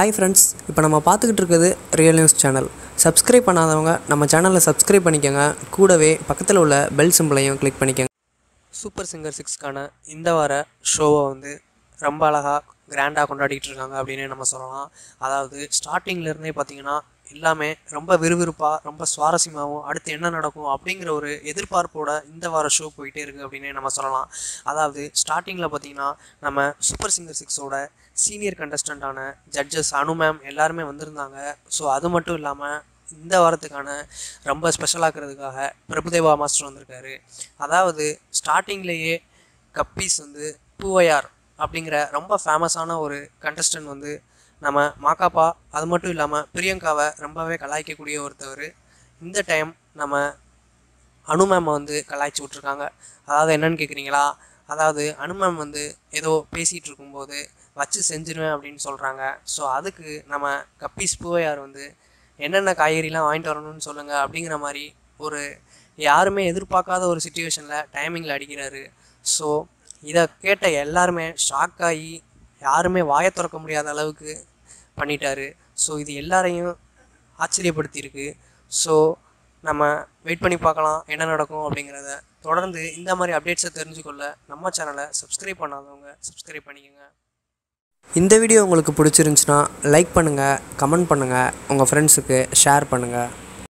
Hi friends இப்போ நம்ம பார்த்துக்கிட்டு இருக்குது ரியல் நியூஸ் சேனல் சப்ஸ்கிரைப் பண்ணாதவங்க நம்ம சேனலை சப்ஸ்கிரைப் பண்ணிக்கோங்க. கூடவே பக்கத்தில் உள்ள பெல் சிம்பிளையும் கிளிக் பண்ணிக்கோங்க. சூப்பர் சிங்கர் சிக்ஸ்க்கான இந்த வார ஷோவை வந்து ரொம்ப அழகாக கிராண்டாக கொண்டாடிட்டு இருக்காங்க அப்படின்னு நம்ம சொல்லலாம். அதாவது ஸ்டார்டிங்லேருந்தே பார்த்தீங்கன்னா எல்லாமே ரொம்ப விறுவிறுப்பாக ரொம்ப சுவாரஸ்யமாகவும் அடுத்து என்ன நடக்கும் அப்படிங்கிற ஒரு எதிர்பார்ப்போட இந்த வார ஷோ போயிட்டே இருக்குது அப்படின்னு நம்ம சொல்லலாம். அதாவது ஸ்டார்டிங்கில் பார்த்தீங்கன்னா நம்ம சூப்பர் சிங்கர் சிக்ஸோட சீனியர் கண்டஸ்டண்ட்டான ஜட்ஜஸ் அனு மேம் எல்லாருமே வந்திருந்தாங்க. ஸோ அது மட்டும் இல்லாமல் இந்த வாரத்துக்கான ரொம்ப ஸ்பெஷலாக்கிறதுக்காக பிரபுதேவா மாஸ்டர் வந்திருக்காரு. அதாவது ஸ்டார்டிங்லேயே கப்பீஸ் வந்து பூவையார் அப்படிங்கிற ரொம்ப ஃபேமஸான ஒரு கண்டஸ்டன்ட் வந்து நம்ம மாக்காப்பா அது மட்டும் இல்லாமல் பிரியங்காவை ரொம்பவே கலாய்க்கக்கூடிய ஒருத்தவர். இந்த டைம் நம்ம அனு மேம் வந்து கலாய்ச்சி விட்ருக்காங்க அதாவது என்னன்னு கேட்குறீங்களா அதாவது அனு மேம் வந்து ஏதோ பேசிகிட்டு இருக்கும்போது வச்சு செஞ்சிருவேன் அப்படின்னு சொல்கிறாங்க ஸோ அதுக்கு நம்ம கப்பீஸ் பூவையார் வந்து என்னென்ன காய்கறிலாம் வாங்கிட்டு வரணும்னு சொல்லுங்கள் அப்படிங்கிற மாதிரி ஒரு யாருமே எதிர்பார்க்காத ஒரு சுச்சுவேஷனில் டைமிங்கில் அடிக்கிறாரு. ஸோ இதை கேட்ட எல்லாருமே ஷாக் ஆகி யாருமே வாயை திறக்க முடியாத அளவுக்கு பண்ணிட்டாரு. ஸோ இது எல்லாரையும் ஆச்சரியப்படுத்தியிருக்கு. ஸோ நம்ம வெயிட் பண்ணி பார்க்கலாம் என்ன நடக்கும் அப்படிங்கிறத தொடர்ந்து இந்த மாதிரி அப்டேட்ஸை தெரிஞ்சுக்கொள்ள நம்ம சேனலை சப்ஸ்கிரைப் பண்ணாதவங்க சப்ஸ்கிரைப் பண்ணிக்கோங்க. இந்த வீடியோ உங்களுக்கு பிடிச்சிருந்துச்சுன்னா லைக் பண்ணுங்கள் கமெண்ட் பண்ணுங்கள் உங்கள் ஃப்ரெண்ட்ஸுக்கு ஷேர் பண்ணுங்கள்